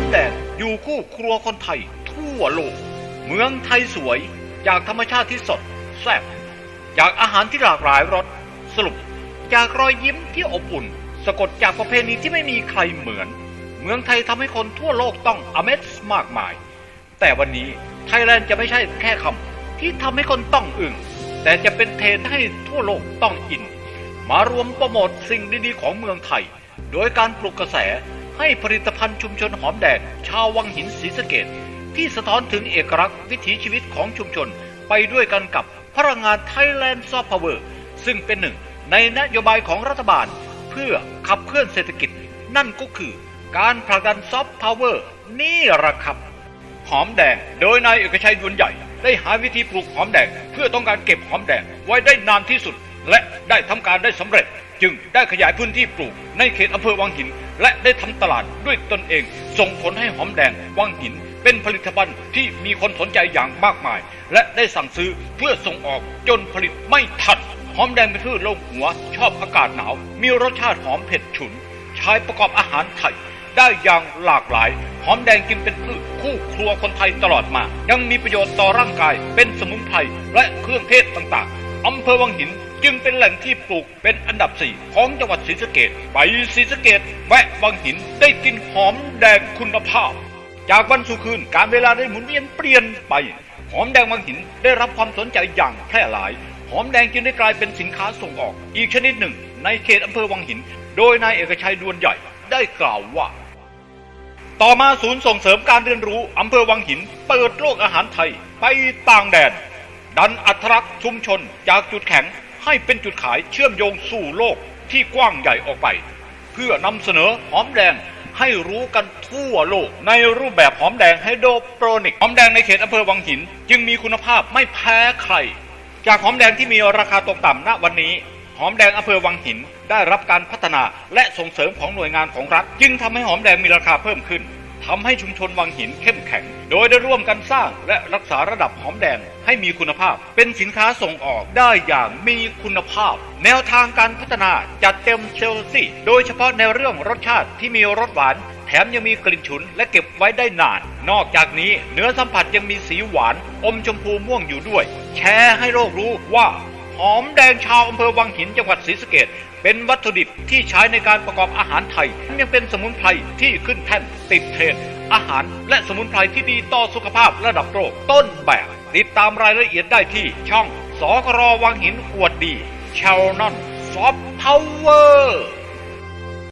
มแดงอยู่คู่ครัวคนไทย ทั่วโลก เมืองไทยสวยจากธรรมชาติที่สดแซ่บจากอาหารที่หลากหลายรสสรุปจากรอยยิ้มที่อบอุ่น สะกดจากประเพณีที่ไม่มีใครเหมือน เมืองไทยทำให้คนทั่วโลกต้องอเมซมากมาย แต่วันนี้ไทยแลนด์จะไม่ใช่แค่คำที่ทำให้คนต้องอึ้งแต่จะเป็นเทรนให้ทั่วโลกต้องอิน มารวมโปรโมทสิ่งดีๆของเมืองไทย โดยการปลุกกระแส ให้ผลิตภัณฑ์ชุมชนหอมแดงชาววังหินศรีสะเกดที่สะท้อนถึงเอกลักษณ์วิถีชีวิตของชุมชนไปด้วยกันกับพลังงานไทยแลนด์ซอฟต์พาวเวอร์ซึ่งเป็นหนึ่งในนโยบายของรัฐบาล เพื่อขับเคลื่อนเศรษฐกิจ นั่นก็คือการผลักดันซอฟต์พาวเวอร์นี่แหละครับ หอมแดงโดยนายเอกชัยดวนใหญ่ ได้หาวิธีปลูกหอมแดง เพื่อต้องการเก็บหอมแดงไว้ได้นานที่สุด และได้ทำการได้สำเร็จ จึงได้ขยายพื้นที่ปลูกในเขตอำเภอวังหิน และได้ทำตลาดด้วยตนเอง ส่งผลให้หอมแดงวังหิน เป็นผลิตภัณฑ์ที่มีคนสนใจอย่างมากมาย และได้สั่งซื้อเพื่อส่งออกจนผลิตไม่ทันหอมแดงเป็นพืชโลกหัว ชอบอากาศหนาว มีรสชาติหอมเผ็ดฉุน ใช้ประกอบอาหารไทยได้อย่างหลากหลาย หอมแดงกินเป็นพืชคู่ครัวคนไทยตลอดมา ยังมีประโยชน์ต่อร่างกายเป็นสมุนไพรและเครื่องเทศต่างๆอำเภอวังหิน จึงเป็นแหล่งที่ปลูกเป็นอันดับสี่ของจังหวัดศรีสะเกดไปศรีสะเกดแวะวังหินได้กินหอมแดงคุณภาพ จากวันสู่คืนการเวลาได้หมุนเวียนเปลี่ยนไป หอมแดงวังหินได้รับความสนใจอย่างแพร่หลาย หอมแดงจึงได้กลายเป็นสินค้าส่งออก อีกชนิดหนึ่ง ในเขตอำเภอวังหิน โดยนายเอกชัยดวนใหญ่ได้กล่าวว่าต่อมาศูนย์ส่งเสริมการเรียนรู้อำเภอวังหิน เปิดโลกอาหารไทยไปต่างแดน ดันอัตลักษณ์ชุมชนจากจุดแข็ง ให้เป็นจุดขายเชื่อมโยงสู่โลกที่กว้างใหญ่ออกไป เพื่อนำเสนอหอมแดงให้รู้กันทั่วโลก ในรูปแบบหอมแดงไฮโดรโปรนิกหอมแดงในเขตอำเภอวังหิน จึงมีคุณภาพไม่แพ้ใคร จากหอมแดงที่มีราคาตกต่ำณวันนี้ หอมแดงอำเภอวังหินได้รับการพัฒนาและส่งเสริมของหน่วยงานของรัฐ จึงทำให้หอมแดงมีราคาเพิ่มขึ้น ทำให้ชุมชนวังหินเข้มแข็ง โดยได้ร่วมกันสร้างและรักษาระดับหอมแดงให้มีคุณภาพ เป็นสินค้าส่งออกได้อย่างมีคุณภาพ แนวทางการพัฒนาจัดเต็มเชลซีโดยเฉพาะในเรื่องรสชาติที่มีรสหวาน แถมยังมีกลิ่นฉุนและเก็บไว้ได้นาน นอกจากนี้เนื้อสัมผัสยังมีสีหวาน อมชมพูม่วงอยู่ด้วย แชร์ให้โลกรู้ว่า หอมแดงชาวอำเภอวังหินจังหวัดศรีสะเกดเป็นวัตถุดิบที่ใช้ในการประกอบอาหารไทย ยังเป็นสมุนไพรที่ขึ้นแท่นติดเทรนด์อาหารและสมุนไพรที่ดีต่อสุขภาพระดับโลกต้นแบบ ติดตามรายละเอียดได้ที่ช่องสกรวังหินอวดดีช n นอนซอฟต์พาวเวอร์